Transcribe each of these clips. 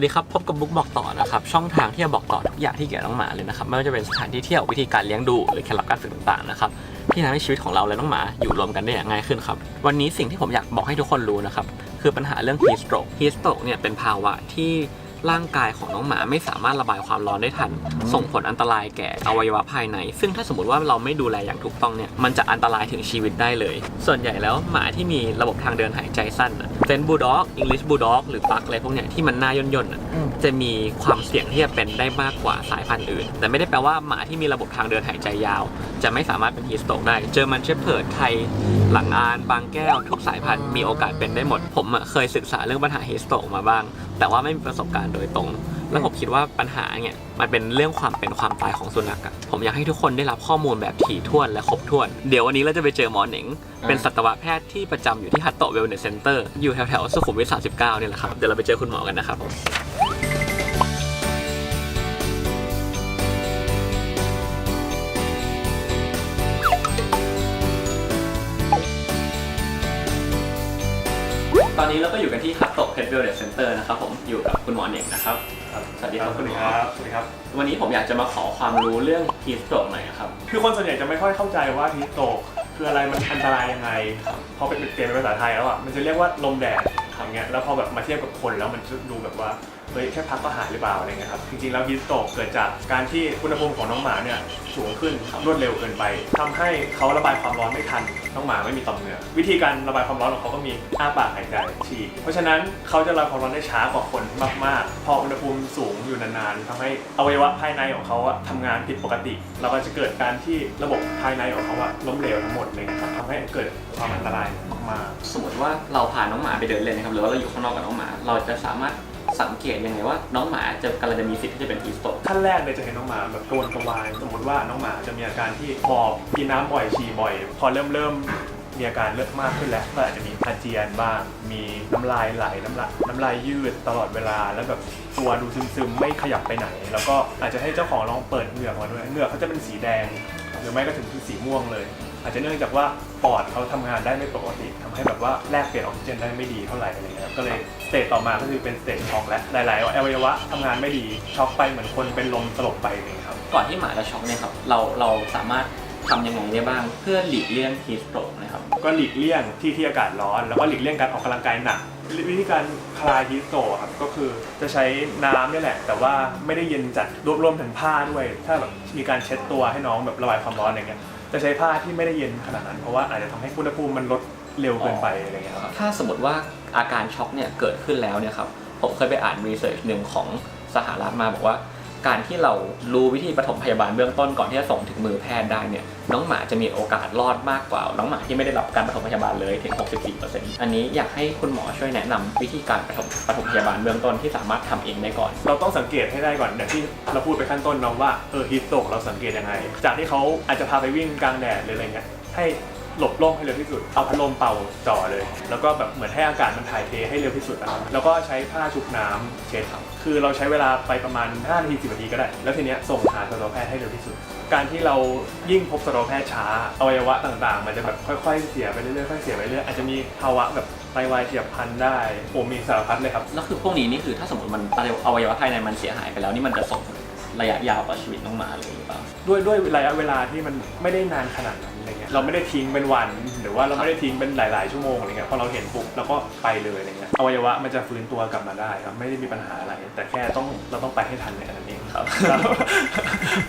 วัสดีครับ พบกับบุ๊กบอกต่อนะครับ ช่องทางที่จะบอกต่อทุกอย่างที่เกี่ยวกับน้องหมาเลยนะครับ ไม่ว่าจะเป็นสถานที่เที่ยววิธีการเลี้ยงดู หรือเคล็ดลับการฝึกต่างๆนะครับที่ทำให้ชีวิตของเราและน้องหมาอยู่รวมกันได้อย่างง่ายขึ้นครับ วันนี้สิ่งที่ผมอยากบอกให้ทุกคนรู้นะครับ คือปัญหาเรื่อง heat stroke heat stroke เนี่ยเป็นภาวะที่ร่างกายของน้องหมาไม่สามารถระบายความร้อนได้ทัน ส่งผลอันตรายแก่อวัยวะภายใน ซึ่งถ้าสมมติว่าเราไม่ดูแลอย่างถูกต้องเนี่ยมันจะอันตรายถึงชีวิตได้เลย ส่วนใหญ่แล้วหมาที่มีระบบทางเดินหายใจสั้น เซนบูลด็อกอังกฤษบูลด็อกหรือปักอะไรพวกเนี้ยที่มันหน้าย่นๆอะจะมีความเสี่ยงที่จะเป็นได้มากกว่าสายพันธุ์อื่น แต่ไม่ได้แปลว่าหมาที่มีระบบทางเดินหายใจยาว จะไม่สามารถเป็นฮีสโตกได้ เจอมันเชฟเพิร์ดไทยหลังอาน บางแก้ว ทุกสายพันธุ์มีโอกาสเป็นได้หมด ผมอะเคยศึกษาเรื่องปัญหาฮีสโตกมาบ้าง แต่ว่าไม่มีประสบการณ์โดยตรง แล้วผมคิดว่าปัญหาเนี่ยมันเป็นเรื่องความเป็นความตายของสุนัขอะผมอยากให้ทุกคนได้รับข้อมูลแบบถี่ถ้วนและครบถ้วน เดี๋ยววันนี้เราจะไปเจอหมอเหน่ง เป็นสัตวแพทย์ที่ประจำอยู่ที่ฮัตโตะเวลเนสเซ็นเตอร์อยู่แถวๆสุขุมวิท 39 เนี่ยแหละครับ เดี๋ยวเราไปเจอคุณหมอกันนะครับผม ตอนนี้เราก็อยู่กันที่ฮัตโตะเพ t เวลเนสเซ็นเตอร์นะครับผมอยู่กับคุณหมอเหน่งนะครับ สวัสดีครับคุณหมอสวัสดีครับ วันนี้ผมอยากจะมาขอความรู้เรื่องฮีสโตรกหน่อยครับ คือคนส่วนใหญ่จะไม่ค่อยเข้าใจว่าฮีสโตกคืออะไรมันอันตรายยังไงพอเป็นเปลี่ยนเป็นภาษาไทยแล้วอะมันจะเรียกว่าลมแดด อย่างเงี้ยแล้วพอแบบมาเทียบกับคนแล้วมันดูแบบว่าเฮ้ยแค่พักก็หายหรือเปล่าอะไรเงี้ยครับจริงๆแล้วฮีสโตกเกิดจากการที่อุณหภูมิของน้องหมาเนี่ยสูงขึ้นรวดเร็วเกินไปทำให้เขาระบายความร้อนไม่ทันน้องหมาไม่มีต่อมเหงื่อวิธีการระบายความร้อนของเขาก็มีอ้าปากหายใจฉี่เพราะฉะนั้นเขาจะระบายความร้อนได้ช้ากว่าคนมากๆ พออุณหภูมิสูงอยู่นานๆทำให้อวัยวะภายในของเขาอะทำงานผิดปกติแล้วก็จะเกิดการที่ระบบภายในของเขาอะล้มเหลวทั้งหมดเลยครับทำให้เกิดความอันตราย มาก สมมติว่าเราพาน้องหมาไปเดินเล่นนะครับหรือว่าเราอยู่ข้างนอกกับน้องหมา เราจะสามารถสังเกตยังไงว่าน้องหมาจะกำลังจะมีสิทธิ์ที่จะเป็นฮีสโตรกขั้นแรกเลยจะเห็นน้องหมาแบบกระวนกระวาย สมมติว่าน้องหมาจะมีอาการที่หอบกินน้ำบ่อยฉี่บ่อย พอเริ่มเริ่มมีอาการเลือดมากขึ้นแล้วก็อาจจะมีอาเจียนบ้าง มีน้ำลายไหลน้ำลายน้ำลายยืดตลอดเวลา แล้วแบบตัวดูซึมๆไม่ขยับไปไหน แล้วก็อาจจะให้เจ้าของลองเปิดเหงือกมาด้วยเหงือกเขาจะเป็นสีแดง หรือไม่ก็ถึงคือสีม่วงเลย อาจจะเนื่องจากว่าปอดเขาทำงานได้ไม่ปกติทำให้แบบว่าแลกเปลี่ยนออกซิเจนได้ไม่ดีเท่าไหร่อะไรเงี้ยครับก็เลยสเตจต่อมาก็คือเป็นสเตจช็อกและหลายๆอวัยวะทำงานไม่ดีช็อกไปเหมือนคนเป็นลมสลบไปเลยครับก่อนที่หมาจะช็อกเนี่ยครับเราเราสามารถทำยังไงได้บ้างเพื่อหลีกเลี่ยงฮีสโตรกนะครับก็หลีกเลี่ยงที่ที่อากาศร้อน แล้วก็หลีกเลี่ยงการออกกำลังกายหนักวิธีการคลายฮีสโตรกครับก็คือจะใช้น้ำนี่แหละ แต่ว่าไม่ได้เย็นจัดรวบรวมถึงผ้าด้วย ถ้าแบบมีการเช็ดตัวให้น้องแบบระบายความร้อนอะไรเงี้ย จะใช้ผ้าที่ไม่ได้เย็นขนาดนั้น เพราะว่าอาจจะทำให้อุณหภูมิมันลดเร็วเกินไปอะไรเงี้ยครับ ถ้าสมมติว่าอาการช็อกเนี่ยเกิดขึ้นแล้วเนี่ยครับผมเคยไปอ่านรีเสิร์ชหนึ่งของสหรัฐมาบอกว่า การที่เรารู้วิธีปฐมพยาบาลเบื้องต้นก่อนที่จะส่งถึงมือแพทย์ได้เนี่ย น้องหมาจะมีโอกาสรอดมากกว่า น้องหมาที่ไม่ได้รับการปฐมพยาบาลเลยถึง 64%อันนี้อยากให้คุณหมอช่วยแนะนำวิธีการปฐมปฐมพยาบาลเบื้องต้นที่สามารถทำเองได้ก่อน เราต้องสังเกตให้ได้ก่อนอย่างที่เราพูดไปขั้นต้นน้องว่าเออฮิสโตกเราสังเกตยังไง จากที่เขาอาจจะพาไปวิ่งกลางแดดหรืออะไรเงี้ยให้ หลบร่มให้เร็วที่สุด เอาพัดลมเป่าจ่อเลย แล้วก็แบบเหมือนให้อากาศมันถ่ายเทให้เร็วที่สุดนะครับแล้วก็ใช้ผ้าชุบน้ำเช็ดครับคือเราใช้เวลาไปประมาณ5นาที10นาทีก็ได้ แล้วทีเนี้ยส่งหาสัตวแพทย์ให้เร็วที่สุด การที่เรายิ่งพบสัตวแพทย์ช้าอวัยวะต่างๆ มันจะแบบค่อยๆเสียไปเรื่อยๆค่อยๆเสียไปเรื่อยๆอาจจะมีภาวะแบบไตวายเฉียบพลันได้โอ้มีสารพัดเลยครับ แล้วคือพวกนี้นี่คือถ้าสมมติมันอวัยวะภายในมันเสียหายไปแล้วนี่มันจะส่งผลระยะยาวต่อชีวิตน้องหมาเลยหรือเปล่า ด้วยด้วยระยะเวลาที่มันไม่ได้นานขนาดนั้นอะไรเงี้ย เราไม่ได้ทิ้งเป็นวัน หรือว่าเราไม่ได้ทิ้งเป็นหลาย ๆ ชั่วโมงอะไรเงี้ยพอเราเห็นปุ๊บเราก็ไปเลยอะไรเงี้ยอวัยวะมันจะฟื้นตัวกลับมาได้ครับไม่ได้มีปัญหาอะไร แต่แค่ต้องเราต้องไปให้ทันในนั้นเองครับ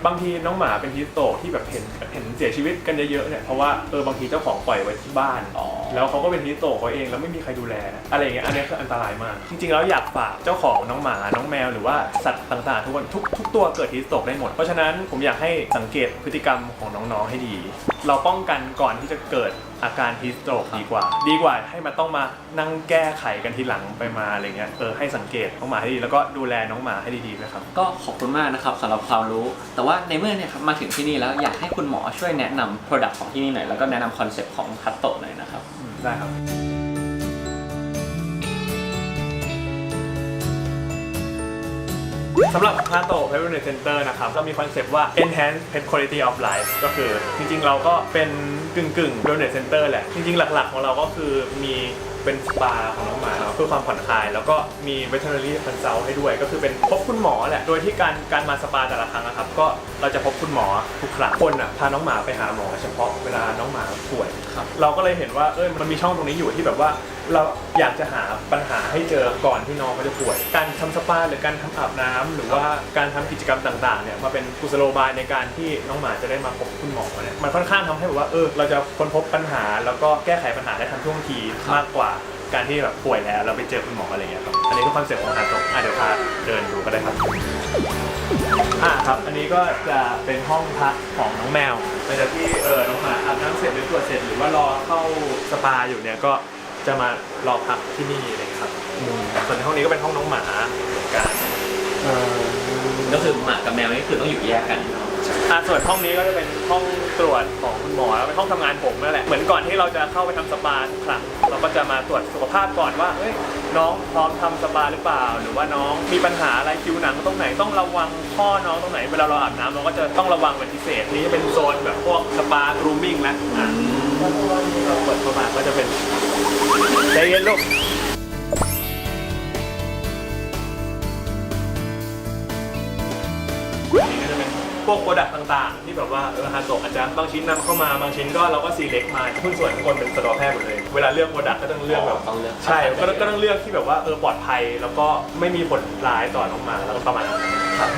บางทีน้องหมาเป็นฮิสโตกที่แบบเห็นเห็นเสียชีวิตกันเยอะๆเนี่ยเพราะว่าเออบางทีเจ้าของปล่อยไว้ที่บ้านอ๋อแล้วเขาก็เป็นฮิสโตกเขาเองแล้วไม่มีใครดูแลอะไรอย่างเงี้ยอันเนี้ยคืออันตรายมาก จริง ๆ แล้วอยากฝากเจ้าของน้องหมาน้องแมวหรือว่าสัตว์ต่างๆ ทุกคนทุกทุกตัวเกิดฮิสโตกได้หมดเพราะฉะนั้นผมอยากให้สังเกตพฤติกรรมของน้องๆให้ดี เราป้องกันก่อนที่จะเกิดอาการฮิสโตกดีกว่า ดีกว่าให้มาต้องมานั่งแก้ไขกันทีหลังไปมาอะไรเงี้ยเออให้สังเกตน้องหมาให้ดีแล้วก็ดูแลน้องหมาให้ดีๆนะครับ ก็ขอบคุณมากนะครับสำหรับความรู้ แต่ว่าในเมื่อเนี่ยครับมาถึงที่นี่แล้วอยากให้คุณหมอช่วยแนะนำ Product ของที่นี่หน่อยแล้วก็แนะนำคอนเซ็ปต์ของคัตโตะหน่อยนะครับอืมได้ครับ สำหรับคาโต p e t Wellness Center นะครับเรามีคอนเซปต์ว่า enhance pet quality of life ก็คือจริงๆ เราก็เป็นกึ่งกึ่งๆ wellness center แหละ จริงๆ หลักๆ ของเราก็คือมีเป็นสปาของน้องหมาเนาะเพื่อความผ่อนคลาย แล้วก็มี veterinary consult ให้ด้วย ก็คือเป็นพบคุณหมอแหละ โดยที่การการมาสปาแต่ละครั้งนะครับ ก็เราจะพบคุณหมอทุกครั้งคนอะพาน้องหมาไปหาหมอ เฉพาะเวลาน้องหมาป่วยครับเราก็เลยเห็นว่าเอ้ยมันมีช่องตรงนี้อยู่ที่แบบว่า เราอยากจะหาปัญหาให้เจอก่อนที่น้องเขาจะป่วย การทำสปาหรือการทำอาบน้ำหรือว่าการทำกิจกรรมต่างๆเนี่ยมาเป็นกุศโลบายในการที่น้องหมาจะได้มาพบคุณหมอเนี่ยมันค่อนข้างทำให้แบบว่าเออเราจะค้นพบปัญหา แล้วก็แก้ไขปัญหาได้ทันท่วงทีมากกว่า การที่แบบป่วยแล้วเราไปเจอคุณหมออะไรอย่างเงี้ยครับอันนี้ก็คอนเซ็ปต์ของฮาโตะอะเดี๋ยวพาเดินดูก็ได้ครับ อ่าครับ อันนี้ก็จะเป็นห้องพักของน้องแมวหลังจากที่เออน้องหมาอาบน้ำเสร็จหรือตรวจเสร็จหรือว่ารอเข้าสปาอยู่เนี่ยก็ จะมารอพักที่นี่เลยครับส่วนในห้องนี้ก็เป็นห้องน้องหมาเหมือนกันก็คือหมากับแมวนี่คือต้องอยู่แยกกันเนาะอ่าส่วนห้องนี้ก็จะเป็นห้องตรวจของคุณหมอแล้วเป็นห้องทำงานผมนั่นแหละเหมือนก่อนที่เราจะเข้าไปทำสปาทุกครั้งเราก็จะมาตรวจสุขภาพก่อนว่าเอ้ยน้องพร้อมทำสปาหรือเปล่า หรือว่าน้องมีปัญหาอะไรคิวหนังตรงไหนต้องระวังข้อน้องตรงไหน เวลาเราอาบน้ำเราก็จะต้องระวังเป็นพิเศษนี่จะเป็นโซนแบบพวกสปากรูมมิ่งแล้วอะเราเปิดเข้ามาก็จะเป็น ใจเย็นลูกนี่ก็จะเป็นพวกโปรดักต์ต่างๆ ที่แบบว่าเออฮาโตะอาจจะบางชิ้นนำเข้ามาบางชิ้นก็เราก็ซีเล็กมาหุ้นส่วนทุกคนเป็นสตอแพทย์หมดเลย เวลาเลือกโปรดักต์ก็ต้องเลือกแบบต้องเลือก ใช่ก็ต้องก็ต้องเลือกที่แบบว่าเออปลอดภัยแล้วก็ไม่มีผลร้ายต่อน้องหมาแล้วก็ประมาณนั้นครับ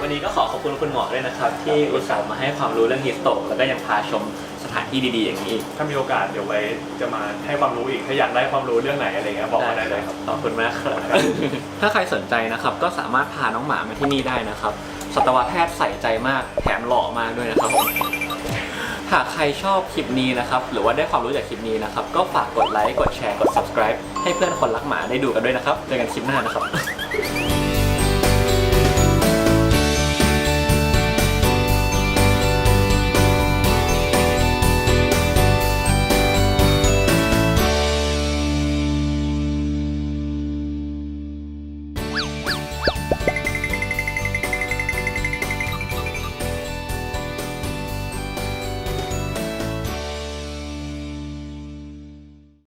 วันนี้ก็ขอขอบคุณคุณหมอด้วยนะครับ ที่อุตส่าห์มาให้ความรู้เรื่องฮิสโตแล้วก็ยังพาชม สถานที่ดีๆอย่างนี้อีกถ้ามีโอกาสเดี๋ยวไว้จะมาให้ความรู้อีกถ้าอยากได้ความรู้เรื่องไหนอะไรเงี้ยบอกมาได้เลยครับ ขอบคุณมากครับ ถ้าใครสนใจนะครับ ก็สามารถพาน้องหมามาที่นี่ได้นะครับสัตวแพทย์ใส่ใจมากแถมหล่อมากด้วยนะครับผมหากใครชอบคลิปนี้นะครับ หรือว่าได้ความรู้จากคลิปนี้นะครับ ก็ฝากกดไลค์กดแชร์กด subscribe ให้เพื่อนคนรักหมาได้ดูกันด้วยนะครับเจอกันคลิปหน้านะครับ